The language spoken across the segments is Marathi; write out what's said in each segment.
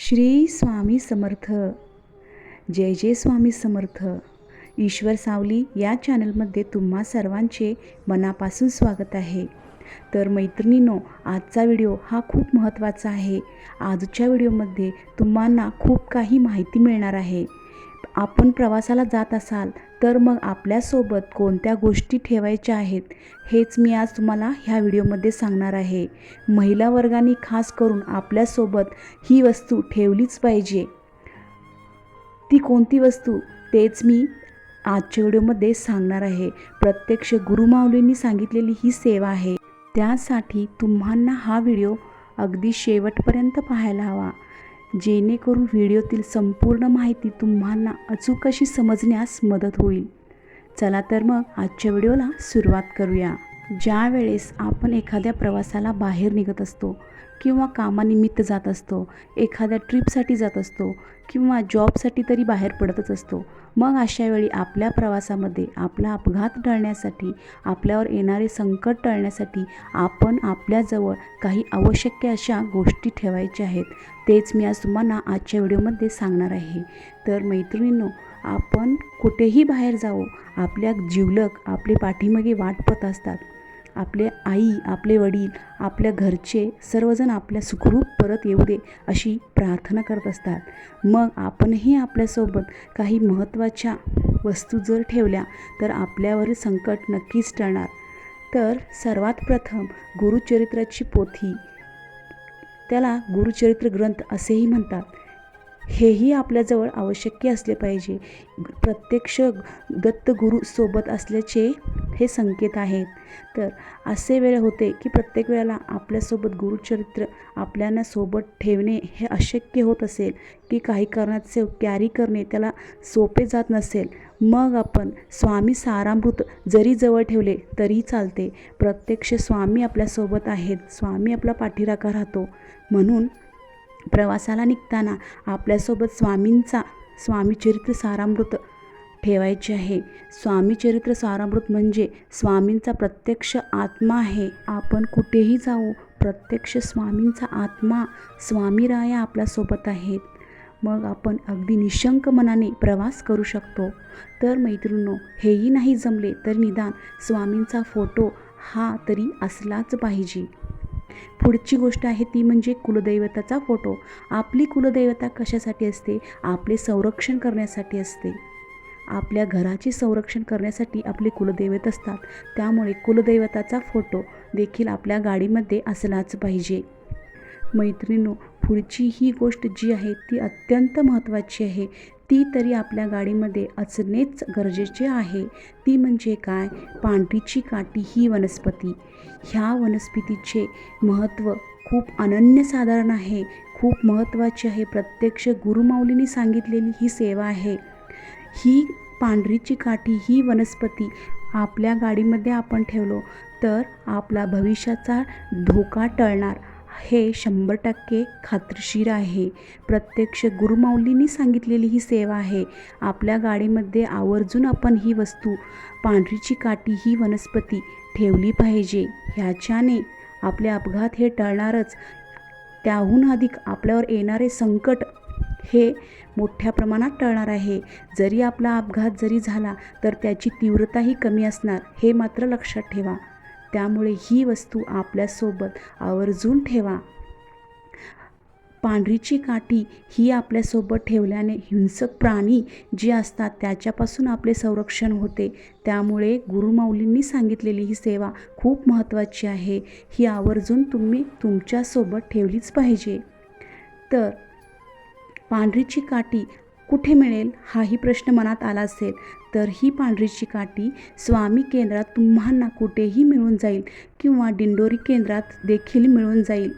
श्री स्वामी समर्थ. जय जय स्वामी समर्थ. ईश्वर सावली या चॅनलमध्ये तुम्हा सर्वांचे मनापासून स्वागत आहे. तर मैत्रिणींनो आजचा व्हिडिओ हा खूप महत्त्वाचा आहे. आजच्या व्हिडिओमध्ये तुम्हाला खूप काही माहिती मिळणार आहे. आपण प्रवासाला जात असाल तर मग आपल्यासोबत कोणत्या गोष्टी ठेवायच्या आहेत हेच मी आज तुम्हाला ह्या व्हिडिओमध्ये सांगणार आहे. महिला वर्गाने खास करून आपल्यासोबत ही वस्तू ठेवलीच पाहिजे. ती कोणती वस्तू तेच मी आजच्या व्हिडिओमध्ये सांगणार आहे. प्रत्यक्ष गुरुमाऊलींनी सांगितलेली ही सेवा आहे. त्यासाठी तुम्हाला हा व्हिडिओ अगदी शेवटपर्यंत पाहायला हवा. जेणेकरून व्हिडिओतील संपूर्ण माहिती तुम्हाला अचूक अशी समजण्यास मदत होईल. चला तर मग आजच्या व्हिडिओला सुरुवात करूया. ज्या वेळेस आपण एखाद्या प्रवासाला बाहेर निघत असतो किंवा कामानिमित्त जात असतो एखाद्या ट्रिपसाठी जात असतो किंवा जॉबसाठी तरी बाहेर पडतच असतो मग अशा वेळी आपल्या प्रवासामध्ये आपला अपघात टळण्यासाठी आपल्यावर येणारे संकट टळण्यासाठी आपण आपल्याजवळ काही आवश्यक अशा गोष्टी ठेवायच्या आहेत तेच मी आज तुम्हाला आजच्या व्हिडिओमध्ये सांगणार आहे. तर मैत्रिणींनो आपण कुठेही बाहेर जाऊ आपल्या जिवलक आपले पाठीमागे वाट पत असतात. आपले आई आपले वडील आपल्या घरचे सर्वजण आपल्या सुखरूप परत येऊ दे अशी प्रार्थना करत असतात. मग आपणही आपल्यासोबत काही महत्त्वाच्या वस्तू जर ठेवल्या तर आपल्यावरील संकट नक्कीच टळणार. तर सर्वात प्रथम गुरुचरित्राची पोथी त्याला गुरुचरित्र ग्रंथ असेही म्हणतात. हेही आपल्याजवळ आवश्यक असले पाहिजे. प्रत्यक्ष दत्तगुरू सोबत असल्याचे हे संकेत आहेत. तर असे वेळ होते की प्रत्येक वेळेला आपल्यासोबत गुरुचरित्र आपल्याला सोबत ठेवणे हे अशक्य होत असेल की काही कारणाचे कॅरी करणे त्याला सोपे जात नसेल. मग आपण स्वामी सारामृत जरी जवळ ठेवले तरी चालते. प्रत्यक्ष स्वामी आपल्यासोबत आहेत. स्वामी आपला पाठीराखा राहतो. म्हणून प्रवासाला निघताना आपल्यासोबत स्वामींचा स्वामीचरित्र सारामृत ठेवायचे आहे. स्वामीचरित्र सारामृत म्हणजे स्वामींचा प्रत्यक्ष आत्मा आहे. आपण कुठेही जाऊ प्रत्यक्ष स्वामींचा आत्मा स्वामीराया आपल्यासोबत आहेत. मग आपण अगदी निशंक मनाने प्रवास करू शकतो. तर मैत्रिणींनो हेही नाही जमले तर निदान स्वामींचा फोटो हा तरी असलाच पाहिजे. पुढची गोष्ट आहे ती म्हणजे कुलदैवताचा फोटो. आपली कुलदैवता कशासाठी असते? आपले संरक्षण करण्यासाठी असते. आपल्या घराचे संरक्षण करण्यासाठी आपले कुलदैवत असतात. त्यामुळे कुलदैवताचा फोटो देखील आपल्या गाडीमध्ये असलाच पाहिजे. मैत्रिणींनो पुढची ही गोष्ट जी आहे ती अत्यंत महत्त्वाची आहे. ती तरी आपल्या गाडीमध्ये असणेच गरजेचे आहे. ती म्हणजे काय? पांढरीची काठी ही वनस्पती. ह्या वनस्पतीचे महत्त्व खूप अनन्यसाधारण आहे. खूप महत्त्वाचे आहे. प्रत्यक्ष गुरुमाऊलींनी सांगितलेली ही सेवा आहे. ही पांढरीची काठी ही वनस्पती आपल्या गाडीमध्ये आपण ठेवलो तर आपला भविष्याचा धोका टळणार. हे शंभर टक्के खात्रीशीर आहे. प्रत्यक्ष गुरुमाऊलींनी सांगितलेली ही सेवा आहे. आपल्या गाडीमध्ये आवर्जून आपण ही वस्तू पांढरीची काठी ही वनस्पती ठेवली पाहिजे. ह्याच्याने आपले अपघात हे टळणारच. त्याहून अधिक आपल्यावर येणारे संकट हे मोठ्या प्रमाणात टळणार आहे. जरी आपला अपघात जरी झाला तर त्याची तीव्रताही कमी असणार हे मात्र लक्षात ठेवा. त्यामुळे ही वस्तू आपल्यासोबत आवर्जून ठेवा. पांढरीची काठी ही आपल्यासोबत ठेवल्याने हिंसक प्राणी जे असतात त्याच्यापासून आपले संरक्षण होते. त्यामुळे गुरुमाऊलींनी सांगितलेली ही सेवा खूप महत्त्वाची आहे. ही आवर्जून तुम्ही तुमच्यासोबत ठेवलीच पाहिजे. तर पांढरीची काठी कुठे मिळेल? हाही प्रश्न मनात आला असेल. तर ही पांढरीची काठी स्वामी केंद्रात तुम्हाला कुठेही मिळून जाईल किंवा दिंडोरी केंद्रात देखील मिळून जाईल.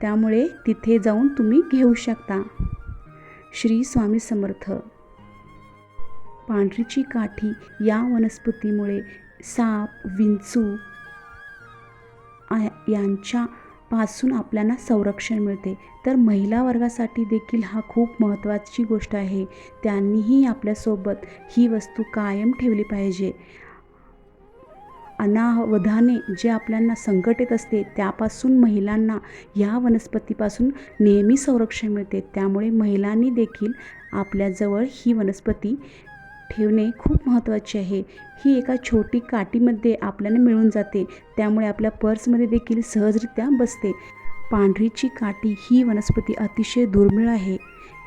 त्यामुळे तिथे जाऊन तुम्ही घेऊ शकता. श्री स्वामी समर्थ. पांढरीची काठी या वनस्पतीमुळे साप विंचू यांच्या पासून आपल्याला संरक्षण मिळते. तर महिला वर्गासाठी देखील हा खूप महत्त्वाची गोष्ट आहे. त्यांनीही आपल्यासोबत ही वस्तू कायम ठेवली पाहिजे. अनावधाने जे आपल्याला संकट येत असते त्यापासून महिलांना या वनस्पतीपासून नेहमी संरक्षण मिळते. त्यामुळे महिलांनी देखील आपल्याजवळ ही वनस्पती ठेवणे खूप महत्त्वाचे आहे. ही एका छोटी काठीमध्ये आपल्याला मिळून जाते. त्यामुळे आपल्या पर्समध्ये देखील सहजरित्या बसते. पांढरीची काठी ही वनस्पती अतिशय दुर्मिळ आहे.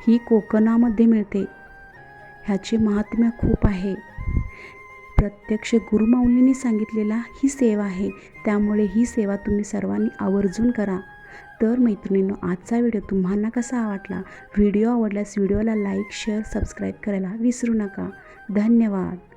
ही कोकणामध्ये मिळते. ह्याचे महात्म्य खूप आहे. प्रत्यक्ष गुरुमाऊलींनी सांगितलेला ही सेवा आहे. त्यामुळे ही सेवा तुम्ही सर्वांनी आवर्जून करा. तर मैत्रिणींनो आजचा व्हिडिओ तुम्हाला कसा आवडला व्हिडिओ आवडल्यास व्हिडिओला लाईक शेअर सबस्क्राईब करायला विसरू नका. धन्यवाद.